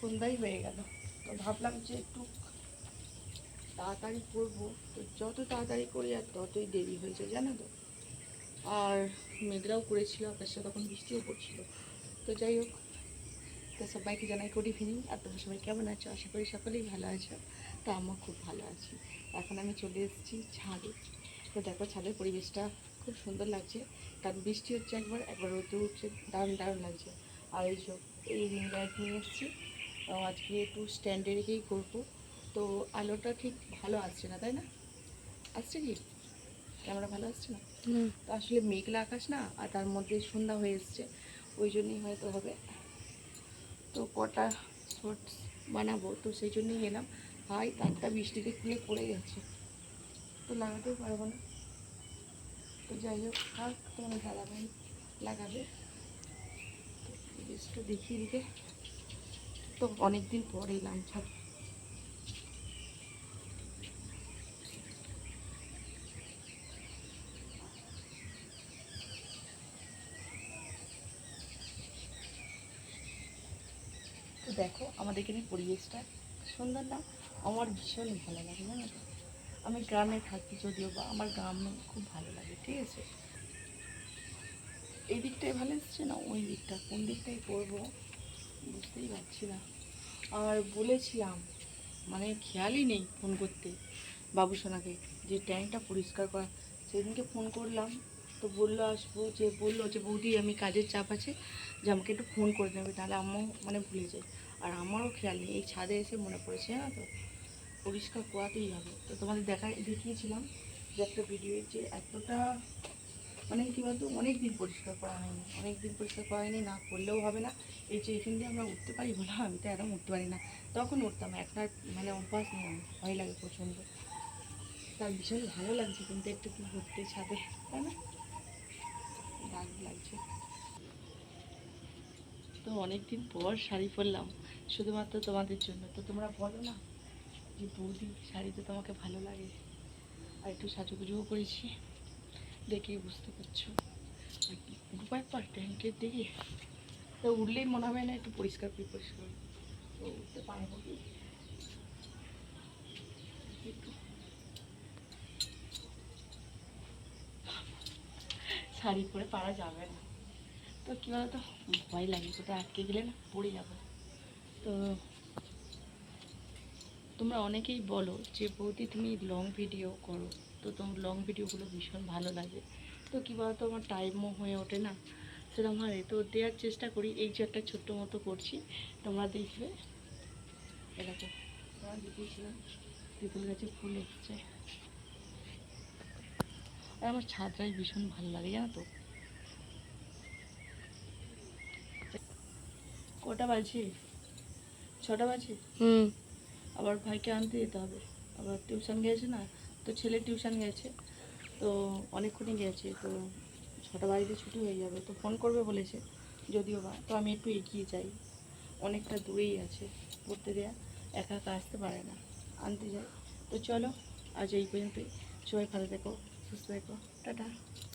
সন্ধ্যাই হয়ে গেল। তো ভাবলাম যে একটু তাড়াতাড়ি করব। তো যত তাড়াতাড়ি করি আর ততই দেরি হয়েছে জানো তো। আর মেঘরাও করেছিল আকাশে তখন বৃষ্টিও পড়ছিল। তো যাই হোক, তো সবাইকে জানাই গুড ইভিনিং আর তোমরা সবাই কেমন আছো? আশা করি সকলেই ভালো আছো। তো আমার খুব ভালো আছি। এখন আমি চলে এসেছি ছাদে। তো দেখো ছাদের পরিবেশটা খুব সুন্দর লাগছে। কারণ বৃষ্টি হচ্ছে একবার একবার রোদে উঠছে, দারুণ দারুণ লাগছে। আর এই সব এই রিং লাইট নিয়ে এসেছি। আজকে একটু স্ট্যান্ডে রেখেই করব। তো আলোটা ঠিক ভালো আসছে না তাই না? আসছে কি? ক্যামেরা ভালো আসছে না? তো আসলে মেঘলা আকাশ না আর তার মধ্যে সন্ধ্যা হয়ে এসছে। ওই জন্যই হয়তো হবে। তো কটা শর্টস বানাবো তো সেই জন্যই গেলাম ভাই তারটা বৃষ্টিতে খুলে পড়ে গেছে। তো লাগাতেও পারব না। তো যাই হোক থাক তোমার দাদা ভাই লাগাবে। দেখিয়ে দিকে তো অনেক দিন পর এলাম, ছাদ। দেখো, আমাদের এখানে পরিবেশটা সুন্দর না? আমার ভীষণ ভালো লাগে, জানো তো? আমি গ্রামে থাকি যদিও বা আমার গ্রাম খুব ভালো লাগে, ঠিক আছে? এই দিকটাই ভালো এসছে না? ওই দিকটা, কোন দিকটাই করব বুঝতেই পারছি না। আর বলেছিলাম মানে খেয়ালই নেই ফোন করতে বাবুসোনাকে যে ট্যাঙ্কটা পরিষ্কার করা। সেদিনকে ফোন করলাম, তো বলল আসব, যে বলল যে, বৌদি, আমি কাজের চাপ আছে, যে আমাকে একটু ফোন করে নেবে তাহলে আম্মাও মানে ভুলে যায়। আর আমারও খেয়াল নেই, এই ছাদে এসে মনে পড়েছে, জানো তো? পরিষ্কার করাতেই হবে। তো তোমাদের দেখা দেখিয়েছিলাম যে একটা ভিডিও যে এতটা মানে কী বলতো অনেক দিন পরিষ্কার করা হয়নি অনেক দিন পরিষ্কার করা হয়নি, না করলেও হবে না। এই যে এখান দিয়ে আমরা উঠতে পারি বলে আমি তো একদম উঠতে পারি না। তখন উঠতাম এখন আর মানে অভ্যাস নেই আমার, ভয় লাগে প্রচণ্ড। তার ভীষণ ভালো লাগছে, কিন্তু একটু কি ঘুরতে ছাদে তাই না? দারুণ লাগছে। তো অনেক দিন পর শাড়ি পরলাম, শুধুমাত্র তোমাদের জন্য। তো তোমরা বলো না যে বৌদি শাড়ি তো তোমাকে ভালো লাগে? আর একটু সাজুগুজুও করেছি। দেখেই বুঝতে পারছ। একবার ট্যাঙ্কের দিকে। তো উঠলেই মনে হবে না একটু পরিষ্কার করে পরিষ্কার। তো উঠতে পারব কি? শাড়ি পরে পারা যাবে না। তো কী বলতো? ভয় লাগে কোথায় আটকে গেলে না পড়ে যাবে। তো তোমরা অনেকেই বলো যে বৌদি তুমি লং ভিডিও করো। তো তোমার লং ভিডিওগুলো ভীষণ ভালো লাগে। তো কী বলতো, আমার টাইমও হয়ে ওঠে না। সেরকম হয় তো দেওয়ার চেষ্টা করি। এই যে একটা ছোট্ট মতো করছি। তোমরা দেখবে। এরকম তেঁতুল গাছে ফুল এসছে। আর আমার ছাদটাই ভীষণ ভালো লাগে, জানো তো? কটা বাজে? ছটা বাজে? হুম। আবার ভাইকে আনতে যেতে হবে। আবার টিউশন গেছে না, তো ছেলে টিউশন গেছে, তো অনেকক্ষণই গেছে, তো ছটা বাড়িতে ছুটি হয়ে যাবে, তো ফোন করবে বলেছে যদিও বা, তো আমি একটু এগিয়ে যাই। অনেকটা দূরেই আছে, পড়তে দেয়া, একা একা আসতে পারে না, আনতে যাই। তো চলো, আজ এই পর্যন্তই। সবাই ভালো থেকো, সুস্থ থেকো, টাটা।